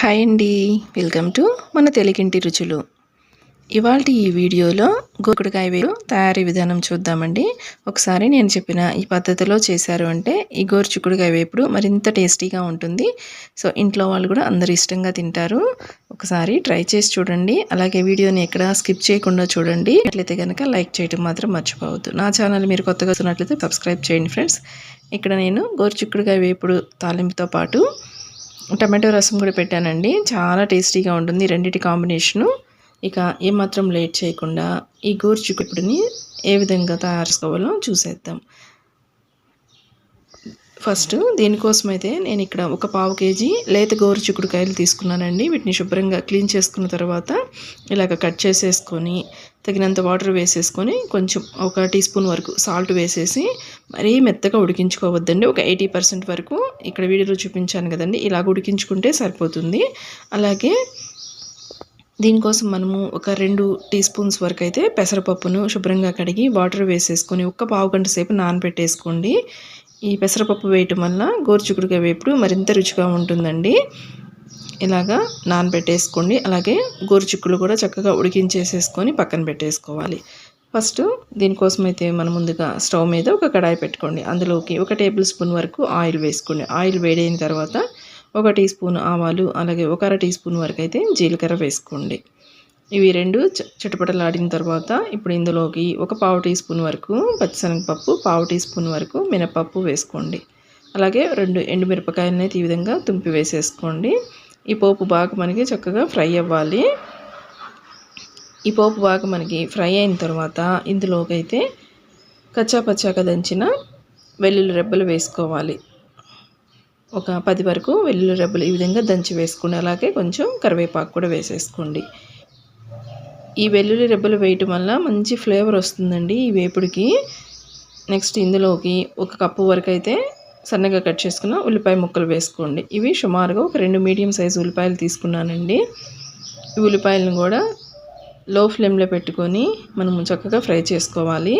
Hi అండి. Welcome to మన తెలుగింటి రుచులు. ఇవాళ ఈ వీడియోలో గోకుడుకాయ వేరు తయారీ విధానం చూద్దామండి. ఒకసారి నేను చెప్పిన ఈ పద్ధతిలో చేశారు అంటే ఈ గోరుచుక్కుడుకాయ వేపుడు మరింత టేస్టీగా ఉంటుంది. సో ఇంట్లో వాళ్ళు కూడా అందరు ఇష్టంగా తింటారు. ఒకసారి ట్రై చేసి చూడండి. అలాగే వీడియోని ఎక్కడ స్కిప్ చేయకుండా చూడండి. అట్లయితే కనుక లైక్ చేయడం మాత్రం మర్చిపోవద్దు. నా ఛానల్ మీరు కొత్తగా చూసినట్లయితే సబ్స్క్రైబ్ చేయండి ఫ్రెండ్స్. ఇక్కడ నేను గోరుచుక్కుడుకాయ వేపుడు తాలింపుతో పాటు టమాటో రసం కూడా పెట్టానండి. చాలా టేస్టీగా ఉంటుంది రెండింటి కాంబినేషను. ఇక ఏమాత్రం లేట్ చేయకుండా ఈ గోరు చిక్కుడుని ఏ విధంగా తయారు చేసుకోవాలో చూసేద్దాం. ఫస్ట్ దీనికోసం అయితే నేను ఇక్కడ ఒక పావు కేజీ లేత గోరు చిక్కుడుకాయలు తీసుకున్నానండి. వీటిని శుభ్రంగా క్లీన్ చేసుకున్న తర్వాత ఇలాగ కట్ చేసేసుకొని తగినంత వాటర్ వేసేసుకొని కొంచెం ఒక టీ స్పూన్ వరకు సాల్ట్ వేసేసి మరీ మెత్తగా ఉడికించుకోవద్దండి. ఒక ఎయిటీ పర్సెంట్ వరకు ఇక్కడ వీడియోలో చూపించాను కదండి ఇలాగ ఉడికించుకుంటే సరిపోతుంది. అలాగే దీనికోసం మనము ఒక రెండు టీ స్పూన్స్ వరకు అయితే పెసరపప్పును శుభ్రంగా కడిగి వాటర్ వేసేసుకొని ఒక్క పావు గంట సేపు నానబెట్టేసుకోండి. ఈ పెసరపప్పు వేయటం వల్ల గోరుచుకుడుగా వేపుడు మరింత రుచిగా ఉంటుందండి. ఇలాగా నానబెట్టేసుకోండి. అలాగే గోరుచిక్కులు కూడా చక్కగా ఉడికించేసేసుకొని పక్కన పెట్టేసుకోవాలి. ఫస్ట్ దీనికోసం అయితే మనం ముందుగా స్టవ్ మీద ఒక కడాయి పెట్టుకోండి. అందులోకి ఒక టేబుల్ స్పూన్ వరకు ఆయిల్ వేసుకోండి. ఆయిల్ వేడైన తర్వాత ఒక టీ స్పూన్ ఆవాలు అలాగే ఒక అర టీ స్పూన్ వరకు అయితే జీలకర్ర వేసుకోండి. ఇవి రెండు చిటపటలాడిన తర్వాత ఇప్పుడు ఇందులోకి ఒక పావు టీ స్పూన్ వరకు పచ్చిశనగపప్పు పావు టీ స్పూన్ వరకు మినపప్పు వేసుకోండి. అలాగే రెండు ఎండుమిరపకాయలని ఈ విధంగా తుంపి వేసేసుకోండి. ఈ పోపు బాగా మనకి చక్కగా ఫ్రై అవ్వాలి. ఈ పోపు బాగా మనకి ఫ్రై అయిన తర్వాత ఇందులోకి అయితే కచ్చా పచ్చాక దంచిన వెల్లుల్లి రెబ్బలు వేసుకోవాలి. ఒక పది వరకు వెల్లుల్లి రెబ్బలు ఈ విధంగా దంచి వేసుకోండి అలాగే కొంచెం కరివేపాకు కూడా వేసేసుకోండి. ఈ వెల్లుల్లి రెబ్బలు వేయటం వల్ల మంచి ఫ్లేవర్ వస్తుందండి ఈ వేపుడికి. నెక్స్ట్ ఇందులోకి ఒక కప్పు వరకు అయితే సన్నగా కట్ చేసుకున్న ఉల్లిపాయ ముక్కలు వేసుకోండి. ఇవి సుమారుగా ఒక రెండు మీడియం సైజు ఉల్లిపాయలు తీసుకున్నానండి. ఈ ఉల్లిపాయలను కూడా లో ఫ్లేమ్లో పెట్టుకొని మనం చక్కగా ఫ్రై చేసుకోవాలి.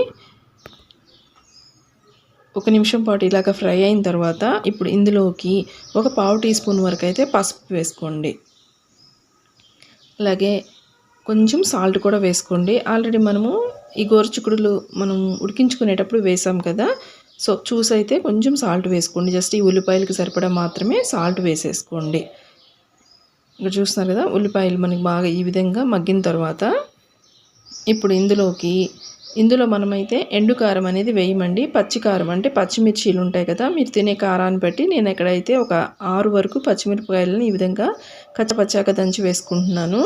ఒక నిమిషం పాటు ఇలాగ ఫ్రై అయిన తర్వాత ఇప్పుడు ఇందులోకి ఒక పావు టీ స్పూన్ వరకు అయితే పసుపు వేసుకోండి. అలాగే కొంచెం సాల్ట్ కూడా వేసుకోండి. ఆల్రెడీ మనము ఈ గోరుచుకుడులు మనం ఉడికించుకునేటప్పుడు వేసాం కదా సో చూసి అయితే కొంచెం సాల్ట్ వేసుకోండి. జస్ట్ ఈ ఉల్లిపాయలకి సరిపడా మాత్రమే సాల్ట్ వేసేసుకోండి. ఇక్కడ చూస్తున్నారు కదా ఉల్లిపాయలు మనకి బాగా ఈ విధంగా మగ్గిన తర్వాత ఇప్పుడు ఇందులోకి ఇందులో మనమైతే ఎండు కారం అనేది వేయమండి. పచ్చి కారం అంటే పచ్చిమిర్చీలు ఉంటాయి కదా మీరు తినే కారాన్ని బట్టి నేను ఎక్కడైతే ఒక ఆరు వరకు పచ్చిమిరపకాయలను ఈ విధంగా కచ్చపచ్చాక దంచి వేసుకుంటున్నాను.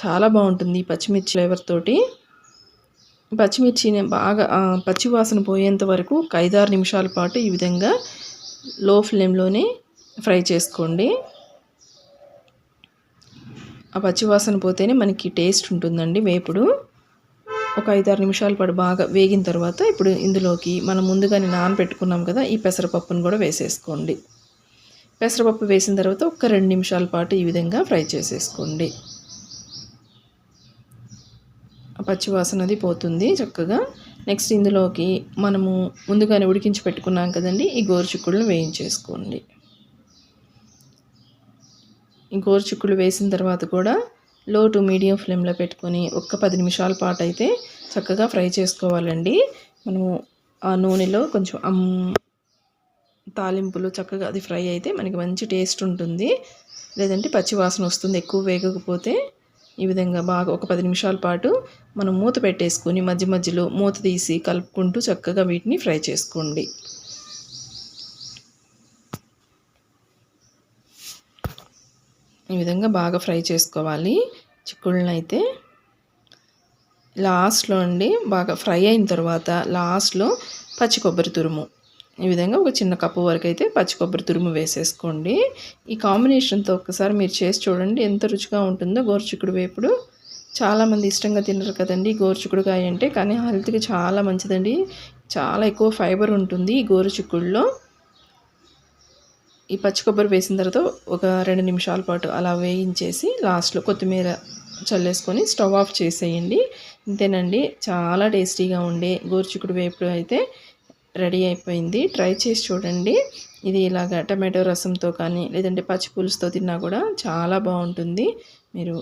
చాలా బాగుంటుంది ఈ పచ్చిమిర్చి ఫ్లేవర్ తోటి. పచ్చిమిర్చిని బాగా పచ్చివాసన పోయేంత వరకు ఒక ఐదారు నిమిషాల పాటు ఈ విధంగా లో ఫ్లేమ్లోనే ఫ్రై చేసుకోండి. ఆ పచ్చివాసన పోతేనే మనకి టేస్ట్ ఉంటుందండి వేపుడు. ఒక ఐదారు నిమిషాల పాటు బాగా వేగిన తర్వాత ఇప్పుడు ఇందులోకి మనం ముందుగానే నానబెట్టుకున్నాం కదా ఈ పెసరపప్పును కూడా వేసేసుకోండి. పెసరపప్పు వేసిన తర్వాత ఒక రెండు నిమిషాల పాటు ఈ విధంగా ఫ్రై చేసేసుకోండి. పచ్చివాసన అది పోతుంది చక్కగా. నెక్స్ట్ ఇందులోకి మనము ముందుగానే ఉడికించి పెట్టుకున్నాం కదండి ఈ గోరుచిక్కుడును వేయించేసుకోండి. ఈ గోరుచిక్కుడు వేసిన తర్వాత కూడా లో టు మీడియం ఫ్లేమ్లో పెట్టుకొని ఒక్క పది నిమిషాల పాటు అయితే చక్కగా ఫ్రై చేసుకోవాలండి. మనము ఆ నూనెలో కొంచెం తాలింపులు చక్కగా అది ఫ్రై అయితే మనకి మంచి టేస్ట్ ఉంటుంది. లేదంటే పచ్చి వాసన వస్తుంది ఎక్కువ వేగకపోతే ఈ విధంగా బాగా ఒక పది నిమిషాల పాటు మనం మూత పెట్టేసుకొని మధ్య మధ్యలో మూత తీసి కలుపుకుంటూ చక్కగా వీటిని ఫ్రై చేసుకోండి. విధంగా బాగా ఫ్రై చేసుకోవాలి. చిక్కుళ్ళని అయితే లాస్ట్లో అండి బాగా ఫ్రై అయిన తర్వాత లాస్ట్లో పచ్చి కొబ్బరి తురుము. ఈ విధంగా ఒక చిన్న కప్పు వరకు అయితే పచ్చి కొబ్బరి తురుము వేసేసుకోండి. ఈ కాంబినేషన్తో ఒకసారి మీరు చేసి చూడండి ఎంత రుచిగా ఉంటుందో. గోరుచిక్కుడు వేపుడు చాలామంది ఇష్టంగా తినరు కదండి గోరుచిక్కుడుకాయ అంటే కానీ హెల్త్కి చాలా మంచిదండి. చాలా ఎక్కువ ఫైబర్ ఉంటుంది ఈ గోరుచిక్కుడులో. ఈ పచ్చి కొబ్బరి వేసిన తర్వాత ఒక రెండు నిమిషాల పాటు అలా వేయించేసి లాస్ట్లో కొత్తిమీర చల్లేసుకొని స్టవ్ ఆఫ్ చేసేయండి. అంతేనండి చాలా టేస్టీగా ఉండే గోరుచిక్కుడు వేపుడు అయితే రెడీ అయిపోయింది. ట్రై చేసి చూడండి. ఇది ఇలాగ టమాటో రసంతో కానీ లేదంటే పచ్చి పులుసుతో తిన్నా కూడా చాలా బాగుంటుంది. మీరు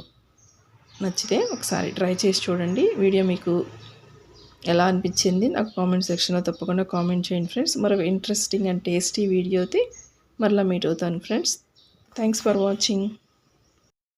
నచ్చితే ఒకసారి ట్రై చేసి చూడండి. వీడియో మీకు ఎలా అనిపించింది? నాకు కామెంట్ సెక్షన్లో తప్పకుండా కామెంట్ చేయండి ఫ్రెండ్స్. మరొక ఇంట్రెస్టింగ్ అండ్ టేస్టీ వీడియోతో మరలా మీట్ అవుతాను ఫ్రెండ్స్ థ్యాంక్స్ ఫర్ వాచింగ్